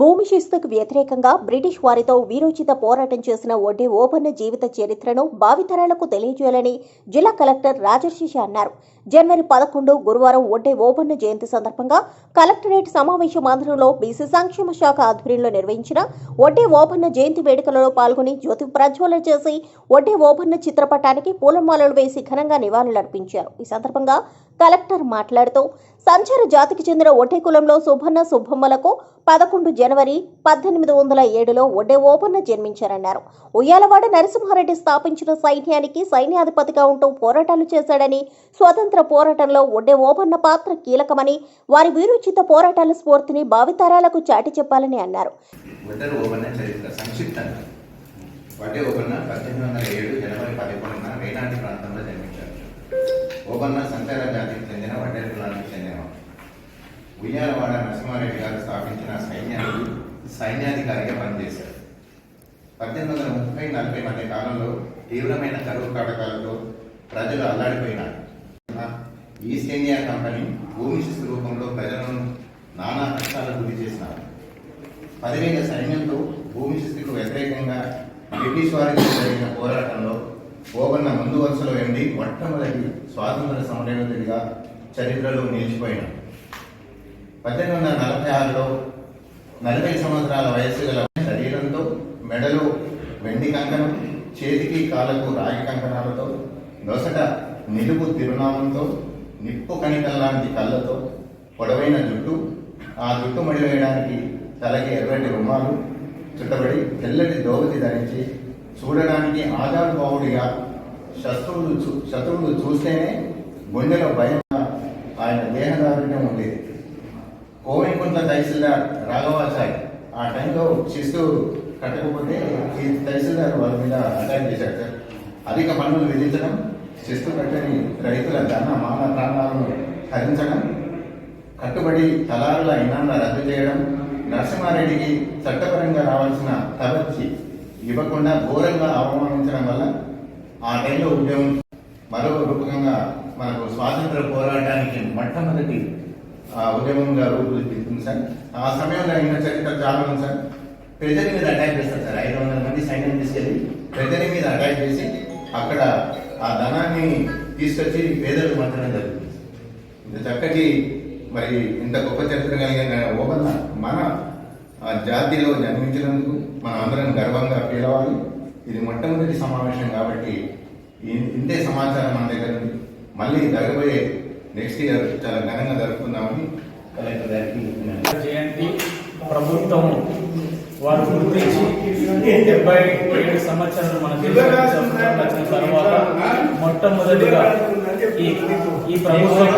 భూమి శిస్తుకు వ్యతిరేకంగా బ్రిటిష్ వారితో వీరోచిత పోరాటం చేసిన ఒడ్డే ఓబన్న జీవిత చరిత్రను భావితరాలకు తెలియజేయాలని జిల్లా కలెక్టర్ రాజర్షిష అన్నారు. జనవరి పదకొండు గురువారం ఒడ్డే ఓబన్న జయంతి సందర్భంగా కలెక్టరేట్ సమావేశ మందిరంలో బీసీ సంక్షేమ శాఖ ఆధ్వర్యంలో నిర్వహించిన ఒడ్డే ఓబన్న జయంతి వేడుకలలో పాల్గొని జ్యోతి ప్రజ్వలన చేసి ఒడ్డే ఓబన్న చిత్రపటానికి పూలమాలలు వేసి ఘనంగా నివాళులర్పించారు. ఈ సందర్భంగా కలెక్టర్ మాట్లాడుతూ సంచార జాతికి చెందిన ఒడ్డే కులంలో సుబ్బమ్మలకు పదకొండు జనవరి పద్దెనిమిది వందల ఏడులో ఒడ్డే ఓపన్న జన్మించారన్నారు. ఉయ్యాలవాడ నరసింహారెడ్డి స్థాపించిన సైన్యానికి సైన్యాధిపతిగా ఉంటూ పోరాటాలు చేశాడని స్వతంత్ర పోరాటంలో ఒడ్డే ఓపన్న పాత్ర కీలకమని వారి వీరోచిత పోరాటాల స్ఫూర్తిని భావితరాలకు చాటి చెప్పాలని అన్నారు. వడ్డే ఓపెన్న పద్దెనిమిది వందల ఏడు జనవరి పదకొండున వేనాటి ప్రాంతంలో జన్మించారు. ఓబన్న సంచార జాతికి చెందిన వడ్డేరు కులానికి చెందినవాడు ఉయ్యాలవాడ నరసింహారెడ్డి గారు స్థాపించిన సైన్యానికి సైన్యాధికారిగా పనిచేశారు. పద్దెనిమిది వందల ముప్పై నలభై మధ్య కాలంలో తీవ్రమైన కరువు కాటకాలతో ప్రజలు అల్లాడిపోయినారు. ఈస్ట్ ఇండియా కంపెనీ భూమి రూపంలో ప్రజలను నానా కష్టాలకు గురి చేసినారు. పదివేల సైన్యంతో భూమి వ్యతిరేకంగా బ్రిటిష్ వారికి జరిగిన పోరాటంలో ఓబన్న ముందు వరుసలో వెండి మొట్టమొదటి స్వాతంత్ర సమరయోధుడిగా చరిత్రలో నిలిచిపోయినాడు. పద్దెనిమిది వందల నలభై ఆరులో నలభై సంవత్సరాల వయస్సు గల శరీరంతో మెడలో వెండి కంకణం చేతికి కాళ్ళకు రాగి కంకణాలతో నొసట నిలుపు తిరునామంతో నిప్పు కణికల్లాంటి కళ్ళతో పొడవైన జుట్టు ఆ జుట్టు మడివేయడానికి తలకి ఎర్రటి రుమాలు చుట్టబడి తెల్లటి దోవతి ధరించి చూడడానికి ఆజానుభావుడిగా శత్రువులు చూ శత్రువులు చూస్తేనే గుండెలో భయం ఆయన దేహదారుణ్యం ఉండేది కోవెంకుంట్ల తహసీల్దార్ రాఘవాచారి ఆ టైంలో శిస్తు కట్టకపోతే ఈ తహసీల్దార్ వాళ్ళ మీద అటాక్ చేశారు సార్. అధిక పన్నులు విధించడం శిస్తు కట్టని రైతుల ధన మాన ప్రాణాలను హరించడం కట్టుబడి తలారుల ఇనాన్న రద్దు చేయడం నరసింహారెడ్డికి చట్టపరంగా రావాల్సిన తలర్చి ఇవ్వకుండా ఘోరంగా అవమానించడం వల్ల ఆ టైంలో ఉద్యమం మరో రూపకంగా మనకు స్వాతంత్ర పోరాటానికి మొట్టమొదటి ఆ ఉద్యమంగా రూపుదిద్దుతుంది సార్. ఆ సమయంలో అయిన చరిత్ర చాలా ఉంది సార్. ప్రజల మీద అటాక్ చేస్తారు సార్. ఐదు వందల మంది సైన్యం తీసుకెళ్ళి ప్రజల మీద అటాక్ చేసి అక్కడ ఆ ధనాన్ని తీసుకొచ్చి పేదలకు పంచడం జరుగుతుంది. ఇంత చక్కటి మరి ఇంత గొప్ప చరిత్ర కలిగిన ఓబన్న మన ఆ, జాతిలో జన్మించినందుకు మన అందరం గర్వంగా పిలవాలి. ఇది మొట్టమొదటి సమావేశం కాబట్టి ఇంతే సమాచారం మన దగ్గర ఉంది. మళ్ళీ జరగబోయే నెక్స్ట్ ఇయర్ చాలా ఘనంగా జరుపుకుందామని కలెక్టర్ గారికి జయంతి ప్రభుత్వం వారు గుర్తించి డెబ్బై ఏడు సంవత్సరాలు మన దేశానికి వచ్చిన తర్వాత మొట్టమొదటిగా ఈ ఈ ప్రభుత్వం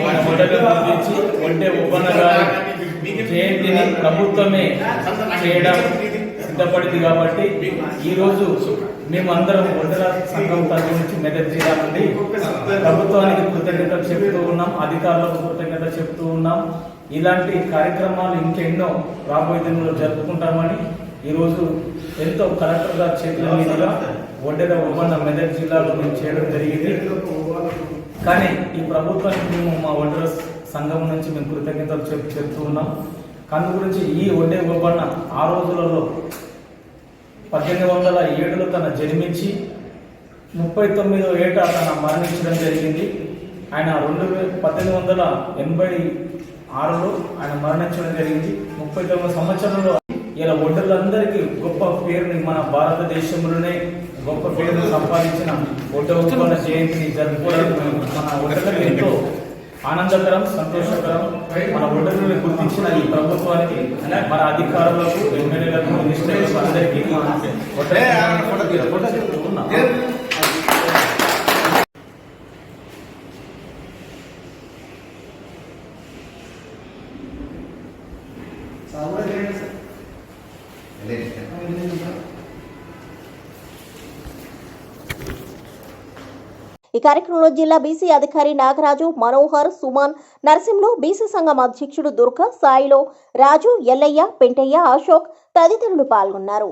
మన మొదటి గుర్తించి ఒంటే ఉపన్న ప్రభుత్వమే చేయడం సిద్ధపడింది కాబట్టి ఈ రోజు మేము అందరం ఒంటర సంఘం తరఫు నుంచి మెదక్ జిల్లా నుండి ప్రభుత్వానికి కృతజ్ఞత చెప్తూ ఉన్నాం అధికారులకు కృతజ్ఞత చెప్తూ ఉన్నాం. ఇలాంటి కార్యక్రమాలు ఇంకెన్నో రాబోయే దినంలో జరుపుకుంటామని ఈరోజు ఎంతో కలెక్టర్ గారి చేతుల మీదుగా ఒడ్డెర ఉమ్మన్న మెదక్ జిల్లాలో మేము చేయడం జరిగింది. కానీ ఈ ప్రభుత్వానికి మేము మా ఒడ్డర సంఘం నుంచి మేము కృతజ్ఞతలు చెప్ చెప్తూ ఉన్నాం. కన్ను గురించి ఈ ఒడ్డే ఉమ్మన్న ఆ రోజులలో పద్దెనిమిది వందల ఏడులో తన జన్మించి ముప్పై తొమ్మిదో ఏట తన మరణించడం జరిగింది. ఆయన రెండు వేల పద్దెనిమిది వందల ఎనభై ఆరులో ఆయన మరణించడం జరిగింది. ముప్పై తొమ్మిది సంవత్సరంలో ఇలా ఒడ్డలందరికీ గొప్ప పేరుని మన భారతదేశంలోనే గొప్ప పేరును సంపాదించిన ఒడ్డ ఉత్పన్న జయంతిని జరుపుకోవడం మన ఒడ్డలకు ఎంతో ఆనందకరం సంతోషకరం మన ఒడ్డర్లను గుర్తించిన ఈ ప్రభుత్వానికి మన అధికారులకు ఎమ్మెల్యేలకు మినిస్టర్లకు అందరికీ ఒడ్డర్ ఉన్నాం. వెళ్ళేయండి. ఈ కార్యక్రమంలో జిల్లా బీసీ అధికారి నాగరాజు మనోహర్ సుమన్ నర్సింలో బీసీ సంఘం అధ్యక్షుడు దుర్గ సాయిలో రాజు ఎల్లయ్య పెంటయ్య అశోక్ తదితరులు పాల్గొన్నారు.